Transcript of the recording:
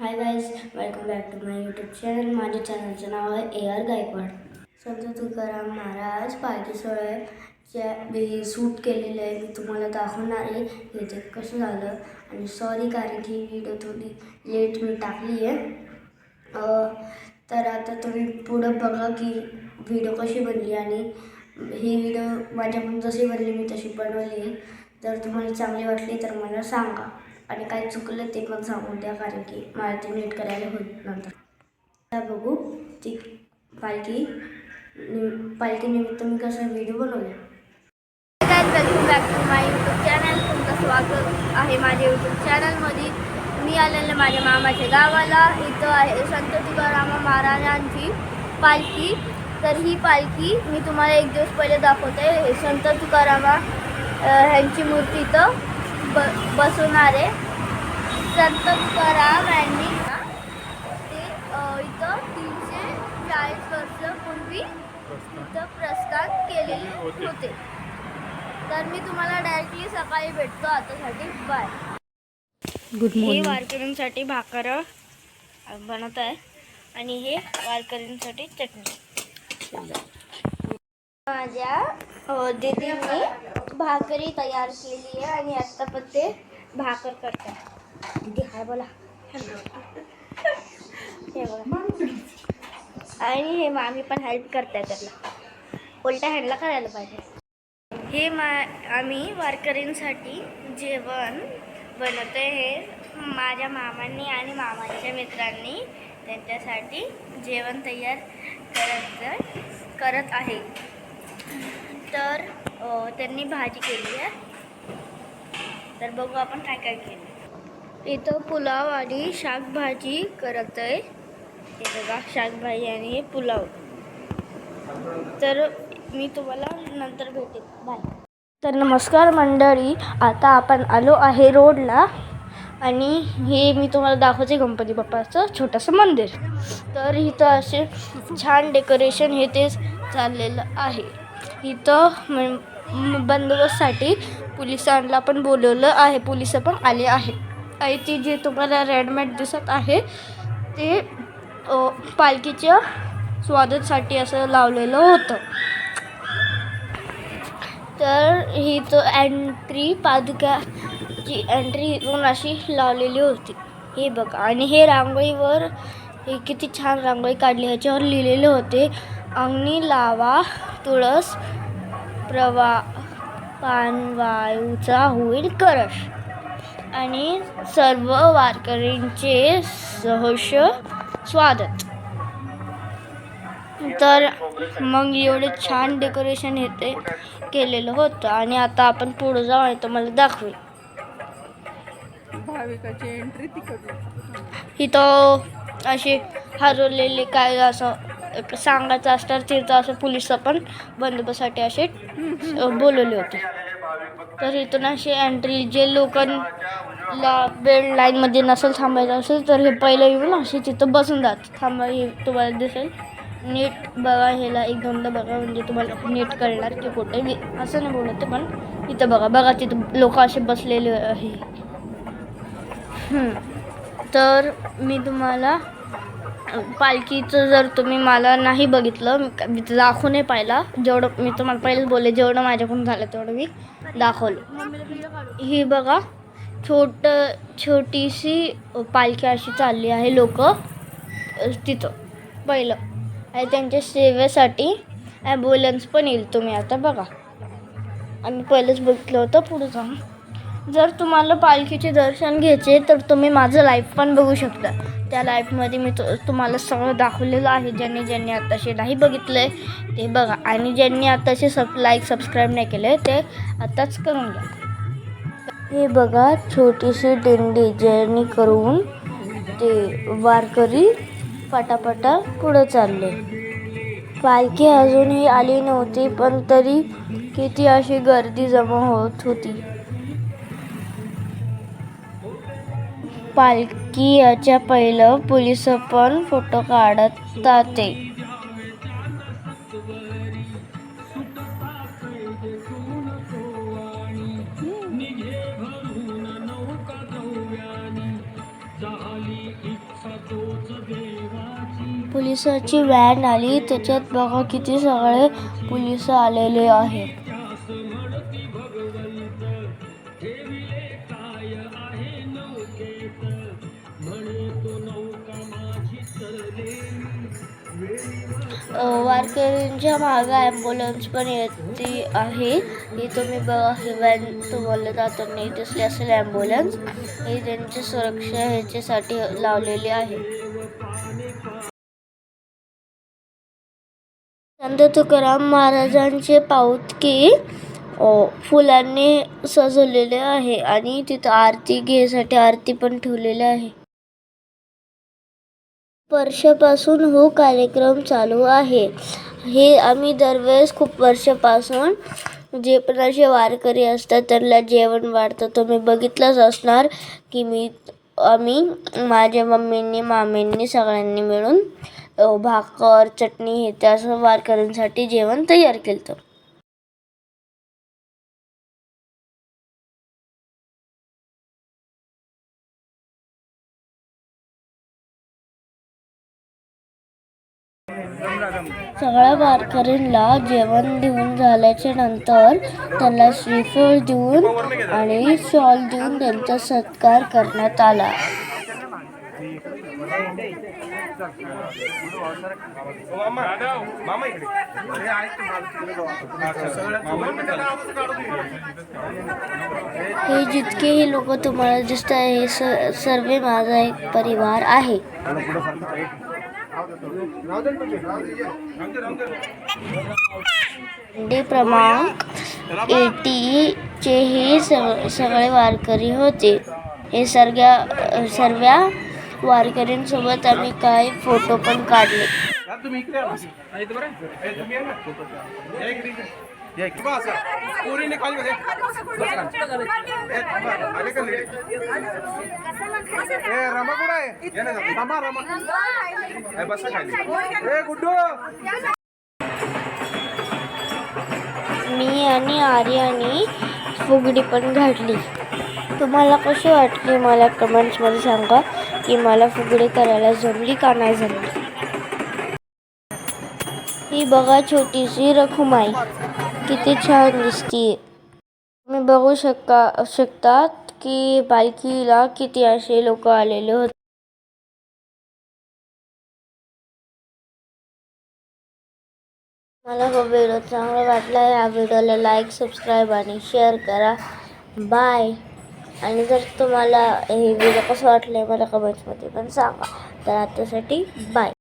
Hi guys welcome back to my YouTube channel माझ्या चॅनलचं नाव आहे ए आर गायकवाड. संत तुकाराम महाराज पालखी सोहळ्याच्या मी सूट केलेलं आहे. मी तुम्हाला दाखवणार आहे. हे ते कसं झालं. आणि सॉरी कारण की व्हिडिओ थोडी लेट मी टाकली आहे. तर आता तुम्ही पुढं बघा की व्हिडिओ कशी बनली आणि ही व्हिडिओ माझ्याकडून जशी बनली मी तशी बनवली आहे. तुम्हाला चांगली वाटली तर मला सांगा. आणि काय चुकलं ते पण सांगून द्या कारण की मला ते नीट करायला होत नंतर आता बघू ती पालखी पालखीनिमित्त मी कसा व्हिडिओ बनवला. काय welcome back to my YouTube channel तुमचं स्वागत आहे माझ्या यूट्यूब चॅनलमध्ये मी आलेलं माझ्या मामाच्या गावाला. इथं आहे संत तुकाराम महाराजांची पालखी. तर ही पालखी मी तुम्हाला एक दिवस पहिले दाखवते. हे संत तुकारामा ह्यांची मूर्ती इथं. ब बसवणार संत तुकाराम यांनी. ना ते इथं तीनशे चाळीस वर्षापूर्वी इथं प्रस्थान केलेले होते. तर मी तुम्हाला डायरेक्टली सकाळी भेटतो आतासाठी. बाय गुड हे वारकऱ्यांसाठी भाकर बनवत आहे. आणि हे वारकऱ्यांसाठी चटणी. माझ्या दीदीने भाकरी तयार केली आहे आणि आता पण ते भाकर करतात दीदी हाय बोला. हे बघा. आणि हे मामी पण हेल्प करताय त्याला उलटा हँडला करायला पाहिजे. हे मा आम्ही वारकरींसाठी जेवण बनवतो हे माझ्या मामांनी आणि मामांच्या मित्रांनी त्यांच्यासाठी जेवण तयार करत करत आहे. तर त्यांनी भाजी केली आहे. तर बघू आपण काय काय केलं. इथं पुलाव आणि शाकभाजी करत आहे. हे बघा शाकभाजी आणि हे पुलाव. तर मी तुम्हाला नंतर भेटेल बाय. तर नमस्कार मंडळी आता आपण आलो आहे रोडला आणि हे मी तुम्हाला दाखवते गणपती बाप्पाचं छोटंसं मंदिर. तर इथं असे छान डेकोरेशन हे ते चाललेलं आहे. इथं म- बंदोबस्तसाठी पोलिसांना पण बोलवलं आहे. पोलीस पण आले आहे आणि ती जे तुम्हाला रेडमेड दिसत आहे ते पालखीच्या स्वागतसाठी असं लावलेलं होतं. तर ही तो एंट्री पादुकाची एंट्री इथून अशी लावलेली होती. हे बघा. आणि हे रांगोळीवर हे किती छान रांगोळी काढली. ह्याच्यावर लिहिलेले होते अंगणी लावा तुळस प्रवा पानवायूचा होईल करश. आणि सर्व वारकरींचे सहर्ष स्वागत. तर मग एवढे छान डेकोरेशन येते केलेलं होतं. आणि आता आपण पुढे जाऊ आणि तुम्हाला दाखवेल. भाविकाची एंट्री तिकडून. इथं असे हरवलेले काय असं सांगायचं असणार तिथं असं पोलिसचा पण बंदोबस्तसाठी असे बोलवले होते. तर इथून असे एंट्री जे लोकांना बेड लाईनमध्ये नसेल थांबायचं असेल तर हे पहिलं येऊन असे तिथं बसून जात. थांबा हे तुम्हाला दिसेल. नीट बघा ह्याला एक दोनदा बघा म्हणजे तुम्हाला नीट कळणार की कुठे मी असं नाही बोलत पण इथं बघा बघा तिथं लोक असे बसलेले आहे. तर मी तुम्हाला पालखीचं जर तुम्ही मला नाही बघितलं मी दाखवू नाही पाहिला. जेवढं मी तुम्हाला पहिलेच बोलले जेवढं माझ्याकडून झालं तेवढं मी दाखवलं. ही बघा छोट छोटीशी पालखी अशी चालली आहे लोक. तिथं. पहिलं. आणि त्यांच्या सेवेसाठी ॲम्ब्युलन्स पण येईल तुम्ही आता बघा. आम्ही पहिलंच बघितलं होतं पुढे जाऊन. जर तुम्हाला पालखीचे दर्शन घ्यायचे तर तुम्ही माझं लाईफ पण बघू शकता. त्या लाईफमध्ये मी तु तुम्हाला सगळं दाखवलेलं आहे. ज्यांनी ज्यांनी आत्ताशी नाही बघितलं आहे ते बघा. आणि ज्यांनी आत्ताशी सब लाईक सबस्क्राईब नाही केलं आहे ते आत्ताच करून घ्या. हे बघा छोटीशी दिंडी जर्नी करून ते वारकरी पटापटा पुढं चालले. पालखी अजूनही आली नव्हती पण तरी किती अशी गर्दी जमा होत होती. पालखी याच्या पहिलं पोलीस पण फोटो काढतात ते. पोलिसाची व्हॅन आली त्याच्यात बघा किती सगळे पोलीस आलेले आहेत. वारकऱ्यांच्या मागं ॲम्ब्युलन्स पण येते आहे. ही तुम्ही बघा ही व्हॅन तुम्हाला जाताना दिसली असेल ॲम्ब्युलन्स ही त्यांची सुरक्षा ह्याच्यासाठी लावलेली आहे. संत तुकाराम महाराजांचे पाऊतकी फुलांनी सजवलेले आहे आणि तिथं आरती घेण्यासाठी आरती पण ठेवलेली आहे. वर्षापासून हो कार्यक्रम चालू आहे. हे आम्ही दरवेळेस खूप वर्षापासून जे पण असे वारकरी असतात त्यांना जेवण वाढतं. तुम्ही बघितलंच असणार की मी आम्ही माझ्या मम्मींनी मामींनी सगळ्यांनी मिळून भाकर चटणी हे त्या असं वारकऱ्यांसाठी जेवण तयार केलं होतं. सगळ्या वारकऱ्यांना जेवण देऊन झाल्याच्यानंतर त्यांना श्रीफळ देऊन आणि शॉल देऊन त्यांचा सत्कार करण्यात आला. हे जितकेही लोक तुम्हाला दिसत आहे हे स सर्व माझा एक परिवार आहे. डे क्रमांक एटीचे हे सग सगळे वारकरी होते. हे सर्व सर्व वारकऱ्यांसोबत आम्ही काही फोटो पण काढले. तुम्ही इकडे. या ना. हा, ए, तुम्ही या पोरीने खाली बसा. ए, आले का लेडीज? ए, रमा कुठं आहे? रमा, रमा. ए, बसा खाली. ए, गुड्डू. मी आणि आर्याने फुगडी पण घातली तुम्हाला कशी वाटली मला कमेंट्समध्ये सांगा की मला फुगडी करायला जमली का नाही जमली ही बघा छोटीशी रखुमाई किती छान दिसतीये तुम्ही बघू शकता शकतात की पालखीला किती असे लोक आलेले होते. मला हा हो व्हिडिओ चांगला वाटला या व्हिडिओला लाईक सबस्क्राईब आणि शेअर करा. बाय आणि जर तुम्हाला हे व्हिडिओ कसं वाटलं मला कमेंट्समध्ये पण सांगा. तर आतासाठी बाय